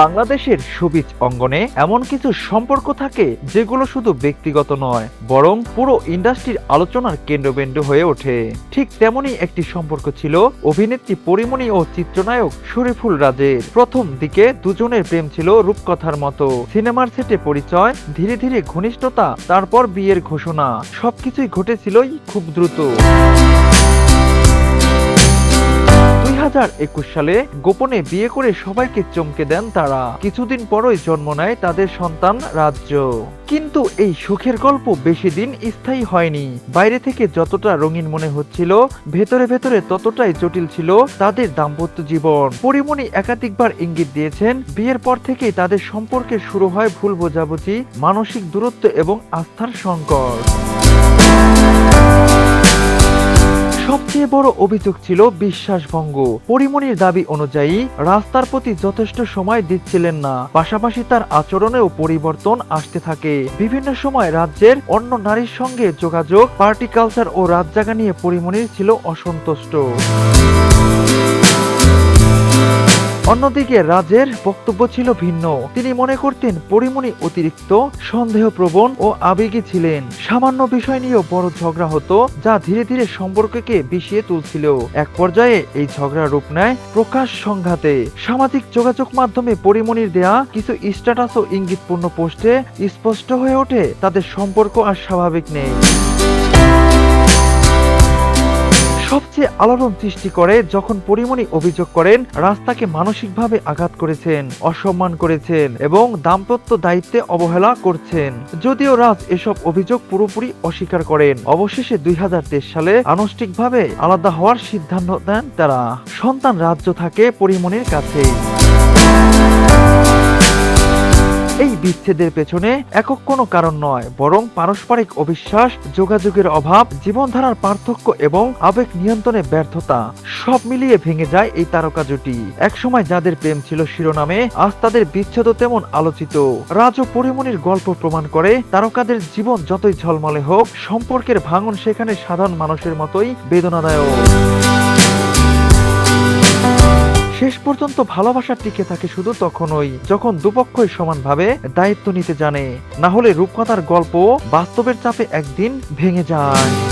বাংলাদেশের সবিজ অঙ্গনে এমন কিছু সম্পর্ক থাকে যেগুলো শুধু ব্যক্তিগত নয়, বরং পুরো ইন্ডাস্ট্রির আলোচনার কেন্দ্রবিন্দু হয়ে ওঠে। ঠিক তেমনই একটি সম্পর্ক ছিল অভিনেত্রী পরিমণি ও চিত্রনায়ক শরীফুল রাজের। প্রথম দিকে দুজনের প্রেম ছিল রূপকথার মতো। সিনেমার সেটে পরিচয়, ধীরে ধীরে ঘনিষ্ঠতা, তারপর বিয়ের ঘোষণা। সবকিছুই ঘটেছিলই খুব দ্রুত। সালে গোপনে বিয়ে করে সবাইকে চমকে দেন তারা। কিছুদিন পরই জন্ম নেয় তাদের সন্তান রাজ্য। কিন্তু এই সুখের গল্প বেশি দিন স্থায়ী হয়নি। বাইরে থেকে যতটা রঙিন মনে হচ্ছিল, ভেতরে ভেতরে ততটাই জটিল ছিল তাদের দাম্পত্য জীবন। পরিমণি একাধিকবার ইঙ্গিত দিয়েছেন, বিয়ের পর থেকেই তাদের সম্পর্কে শুরু হয় ভুল বোঝাবুঝি, মানসিক দূরত্ব এবং আস্থার সংকট। বড় অভিযোগ ছিল বিশ্বাসভঙ্গ। পরিমণির দাবি অনুযায়ী রাস্তার প্রতি যথেষ্ট সময় দিচ্ছিলেন না। পাশাপাশি তার আচরণেও পরিবর্তন আসতে থাকে। বিভিন্ন সময় রাজ্যের অন্য নারীর সঙ্গে যোগাযোগ, পার্টি কালচার ও রাজজাগা নিয়ে পরিমণির ছিল অসন্তুষ্ট। অন্যদিকে রাজের বক্তব্য ছিল ভিন্ন। তিনি মনে করতেন, পরিমণি অতিরিক্ত সন্দেহপ্রবণ ও আবেগী ছিলেন। সামান্য বিষয় নিয়েও বড় ঝগড়া হতো, যা ধীরে ধীরে সম্পর্ককে বিষিয়ে তুলছিল। এক পর্যায়ে এই ঝগড়া রূপ নেয় প্রকাশ সংঘাতে। সামাজিক যোগাযোগ মাধ্যমে পরিমণির দেয়া কিছু স্ট্যাটাস ও ইঙ্গিতপূর্ণ পোস্টে স্পষ্ট হয়ে ওঠে, তাদের সম্পর্ক আর স্বাভাবিক নেই। সবচেয়ে আলোড়ন সৃষ্টি করে যখন পরিমণি অভিযোগ করেন, রাস্তাকে মানসিকভাবে আঘাত করেছেন, অসম্মান করেছেন এবং দাম্পত্য দায়িত্বে অবহেলা করছেন। যদিও রাজ এসব অভিযোগ পুরোপুরি অস্বীকার করেন, অবশেষে দুই হাজার তেইশ সালে আনুষ্ঠানিকভাবে আলাদা হওয়ার সিদ্ধান্ত নেন তারা। সন্তান রাজ্য থাকে পরিমণির কাছেই। বিচ্ছেদের পেছনে একক কোনো কারণ নয়, বরং পারস্পরিক অবিশ্বাস, যোগাযোগের অভাব, জীবনধারার পার্থক্য এবং আবেগ নিয়ন্ত্রণে ব্যর্থতা, সব মিলিয়ে ভেঙে যায় এই তারকা জুটি একসময় যাদের প্রেম ছিল শিরোনামে, আজ তাদের বিচ্ছেদ তেমন আলোচিত। রাজ ও পরিমণির গল্প প্রমাণ করে, তারকাদের জীবন যতই ঝলমলে হোক, সম্পর্কের ভাঙন সেখানে সাধারণ মানুষের মতোই বেদনাদায়ক। শেষ পর্যন্ত ভালোবাসা টিকে থাকে শুধু তখনই যখন দুপক্ষই সমানভাবে দায়িত্ব নিতে জানে। না হলে রূপকথার গল্প বাস্তবের চাপে একদিন ভেঙে যায়।